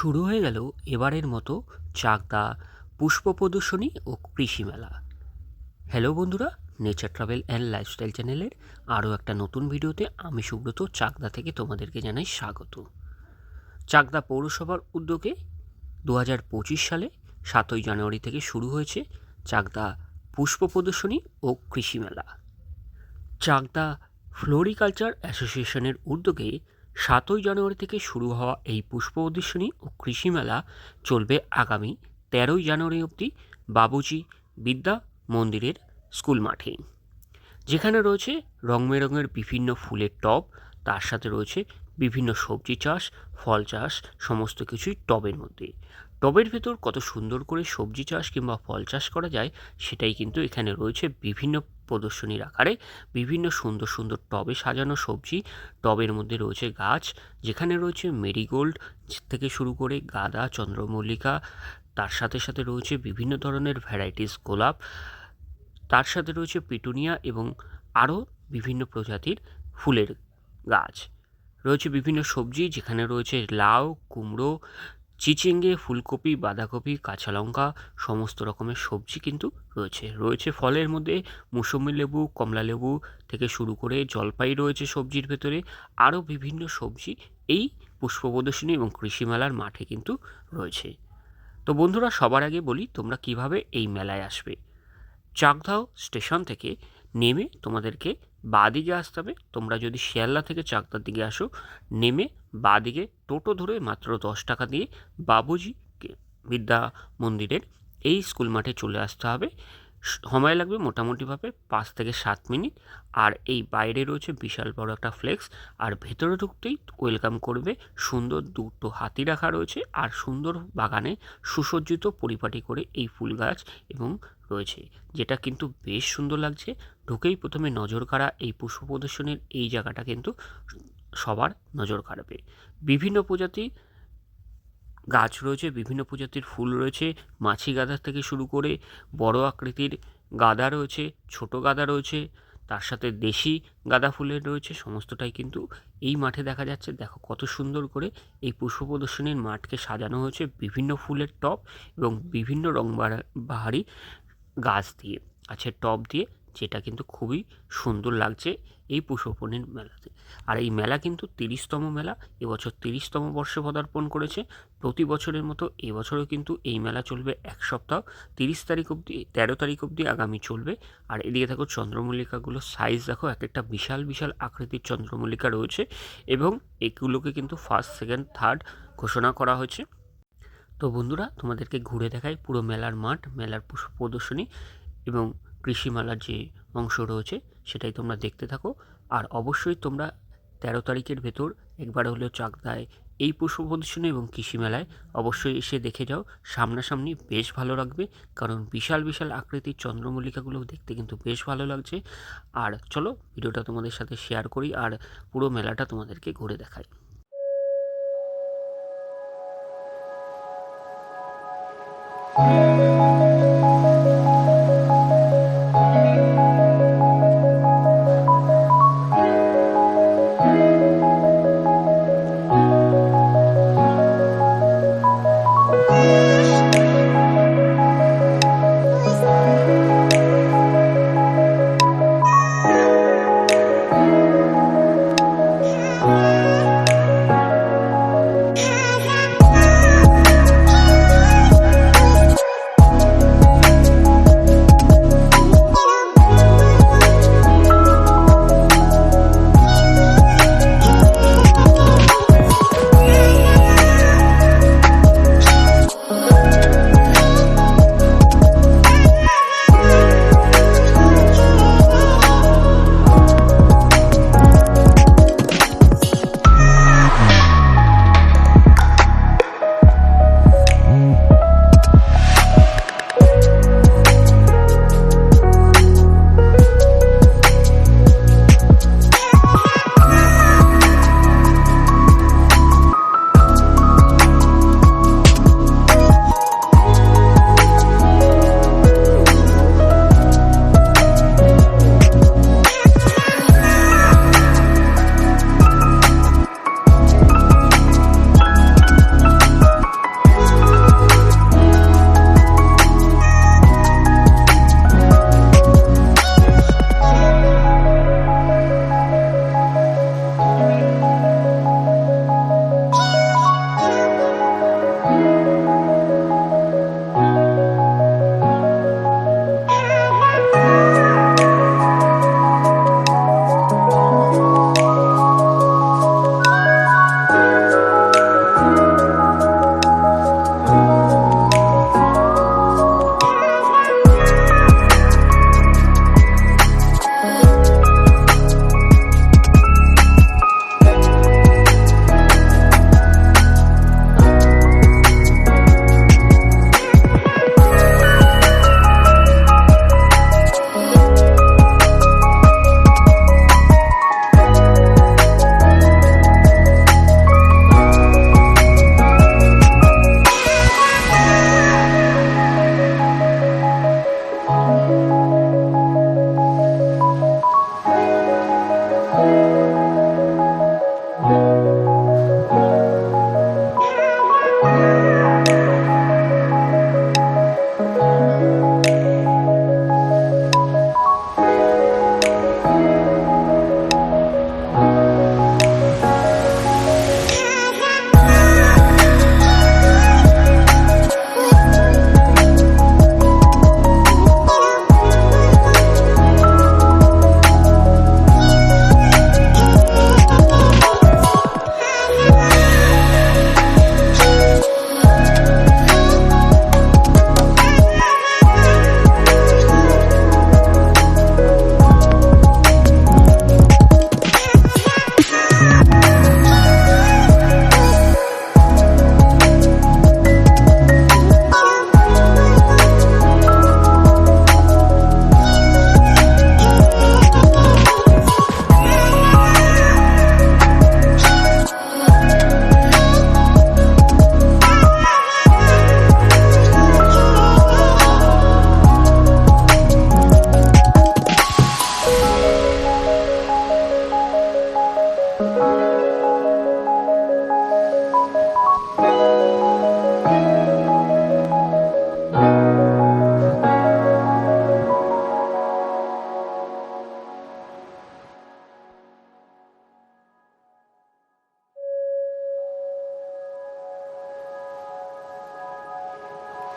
শুরু হয়ে গেল এবারের মতো চাকদা পুষ্প প্রদর্শনী ও কৃষি মেলা। হ্যালো বন্ধুরা নেচার ট্রাভেল অ্যান্ড লাইফস্টাইল চ্যানেলের আরও একটা নতুন ভিডিওতে আমি সুব্রত চাকদা থেকে তোমাদেরকে জানাই স্বাগত। চাকদা পৌরসভার উদ্যোগে দু হাজার পঁচিশ সালে সাতই জানুয়ারি থেকে শুরু হয়েছে চাকদা পুষ্প প্রদর্শনী ও কৃষি মেলা। চাকদা ফ্লোরিকালচার অ্যাসোসিয়েশনের উদ্যোগে সাতই জানুয়ারি থেকে শুরু হওয়া এই পুষ্প প্রদর্শনী ও কৃষি মেলা চলবে আগামী তেরোই জানুয়ারি অবধি বাবুজি বিদ্যা মন্দিরের স্কুল মাঠে। যেখানে রয়েছে রং বেরঙের বিভিন্ন ফুলের টব, তার সাথে রয়েছে বিভিন্ন সবজি চাষ, ফল চাষ, সমস্ত কিছুই টবের মধ্যে। টবের ভেতর কত সুন্দর করে সবজি চাষ কিংবা ফল চাষ করা যায়, সেটাই কিন্তু এখানে রয়েছে বিভিন্ন প্রদর্শনীর আকারে বিভিন্ন সুন্দর সুন্দর টবে সাজানো সবজি। টবের মধ্যে রয়েছে গাছ, যেখানে রয়েছে মেরিগোল্ড থেকে শুরু করে গাঁদা, চন্দ্রমল্লিকা, তার সাথে সাথে রয়েছে বিভিন্ন ধরনের ভ্যারাইটিস গোলাপ, তার সাথে রয়েছে পিটুনিয়া এবং আরও বিভিন্ন প্রজাতির ফুলের গাছ। রয়েছে বিভিন্ন সবজি, যেখানে রয়েছে লাউ, কুমড়ো চিচিঙ্গে, ফুলকপি, বাঁধাকপি, কাঁচা লঙ্কা, সমস্ত রকমের সবজি কিন্তু রয়েছে। রয়েছে ফলের মধ্যে মুসম্বি লেবু, কমলা লেবু থেকে শুরু করে জলপাই রয়েছে সবজির ভেতরে। আরও বিভিন্ন সবজি এই পুষ্প প্রদর্শনী এবং কৃষি মেলার মাঠে কিন্তু রয়েছে। তো বন্ধুরা, সবার আগে বলি তোমরা কীভাবে এই মেলায় আসবে। চাকদাও স্টেশন থেকে নেমে তোমাদেরকে বাদিকে আসতে হবে। তোমরা যদি শিয়ালদা থেকে চাকদার দিকে আসো, নেমে বাদিকে টোটো ধরে মাত্র দশ টাকা দিয়ে বাবুজি বিদ্যা মন্দিরের এই স্কুল মাঠে চলে আসতে হবে। সময় লাগবে মোটামুটিভাবে পাঁচ থেকে সাত মিনিট। আর এই বাইরে রয়েছে বিশাল বড় একটা ফ্লেক্স। আর ভেতরে ঢুকতেই ওয়েলকাম করবে সুন্দর দুটো হাতি রাখা রয়েছে। আর সুন্দর বাগানে সুসজ্জিত পরিপাটি করে এই ফুল গাছ এবং রয়েছে, যেটা কিন্তু বেশ সুন্দর লাগছে। ঢুকেই প্রথমে নজর কাড়া এই পুষ্প প্রদর্শনীর এই জায়গাটা কিন্তু সবার নজর কাড়বে। বিভিন্ন প্রজাতি গাছ রয়েছে, বিভিন্ন প্রজাতির ফুল রয়েছে, মাছি গাঁদা থেকে শুরু করে বড় আকৃতির গাঁদা রয়েছে, ছোট গাঁদা রয়েছে, তার সাথে দেশি গাঁদা ফুলের রয়েছে, সমস্তটাই কিন্তু এই মাঠে দেখা যাচ্ছে। দেখো কত সুন্দর করে এই পুষ্প প্রদর্শনীর মাঠকে সাজানো হয়েছে। বিভিন্ন ফুলের টব এবং বিভিন্ন রং বাহারি গাছ দিয়ে আছে টব দিয়ে যেটা কিন্তু খুবই সুন্দর লাগছে এই পুষ্পপণির মেলাতে। আর এই মেলা কিন্তু তিরিশতম মেলা, এবছর তিরিশতম বর্ষে পদার্পণ করেছে। প্রতি বছরের মতো এবছরও কিন্তু এই মেলা চলবে এক সপ্তাহ, তিরিশ তারিখ অবধি, তেরো তারিখ অবধি আগামী চলবে। আর এদিকে দেখো চন্দ্রমল্লিকাগুলোর সাইজ দেখো, এক একটা বিশাল বিশাল আকৃতির চন্দ্রমল্লিকা রয়েছে এবং এগুলোকে কিন্তু ফার্স্ট সেকেন্ড থার্ড ঘোষণা করা হয়েছে। তো বন্ধুরা, তোমাদেরকে ঘুরে দেখাই পুরো মেলার মাঠ, মেলার প্রদর্শনী এবং কৃষিমালার যে অংশ রয়েছে, সেটাই তোমরা দেখতে থাকো। আর অবশ্যই তোমরা তেরো তারিখের ভেতর একবার হলেও চাকদায় এই পুষ্প প্রদর্শনী এবং কৃষি মেলায় অবশ্যই এসে দেখে যাও। সামনাসামনি বেশ ভালো লাগবে, কারণ বিশাল বিশাল আকৃতির চন্দ্রমল্লিকাগুলো দেখতে কিন্তু বেশ ভালো লাগছে। আর চলো, ভিডিওটা তোমাদের সাথে শেয়ার করি, আর পুরো মেলাটা তোমাদেরকে ঘুরে দেখাই।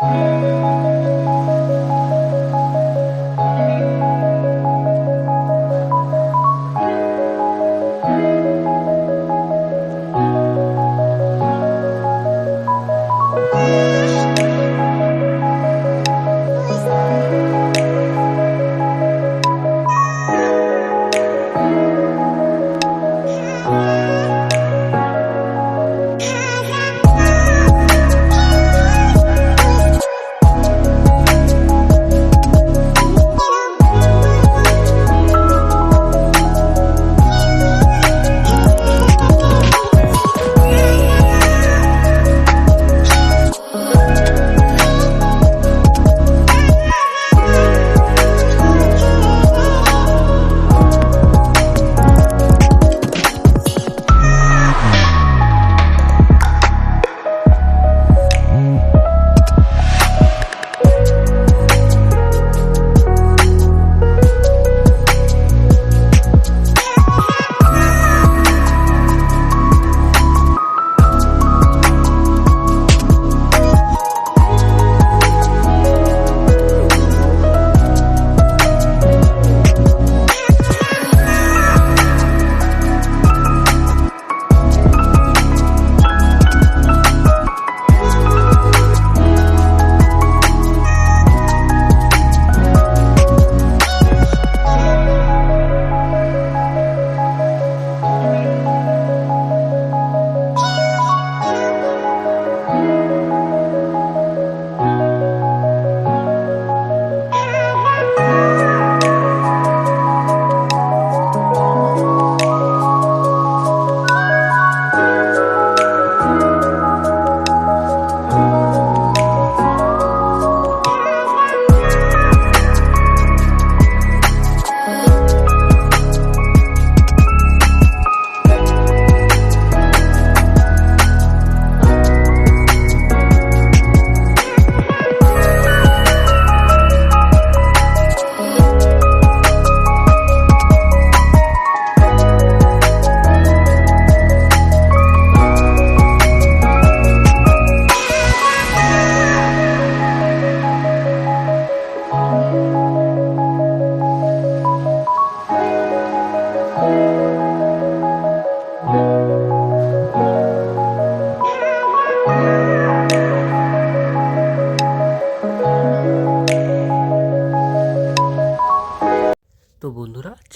তো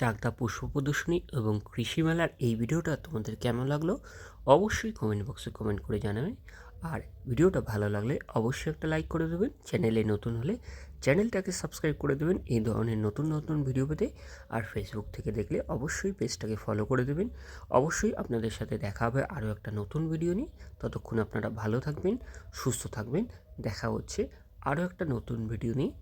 চাকদা পুষ্প প্রদর্শনী এবং কৃষি মেলার এই ভিডিওটা তোমাদের কেমন লাগল অবশ্যই কমেন্ট বক্সে কমেন্ট করে জানাবে। আর ভিডিওটা ভালো লাগলে অবশ্যই একটা লাইক করে দেবেন। চ্যানেলে নতুন হলে চ্যানেলটাকে সাবস্ক্রাইব করে দেবেন এই ধরনের নতুন নতুন ভিডিও পেতে। আর ফেসবুক থেকে দেখলে অবশ্যই পেজটাকে ফলো করে দেবেন। অবশ্যই আপনাদের সাথে দেখা হবে আরও একটা নতুন ভিডিও নিয়ে। ততক্ষণ আপনারা ভালো থাকবেন, সুস্থ থাকবেন। দেখা হচ্ছে আরও একটা নতুন ভিডিও নিয়ে।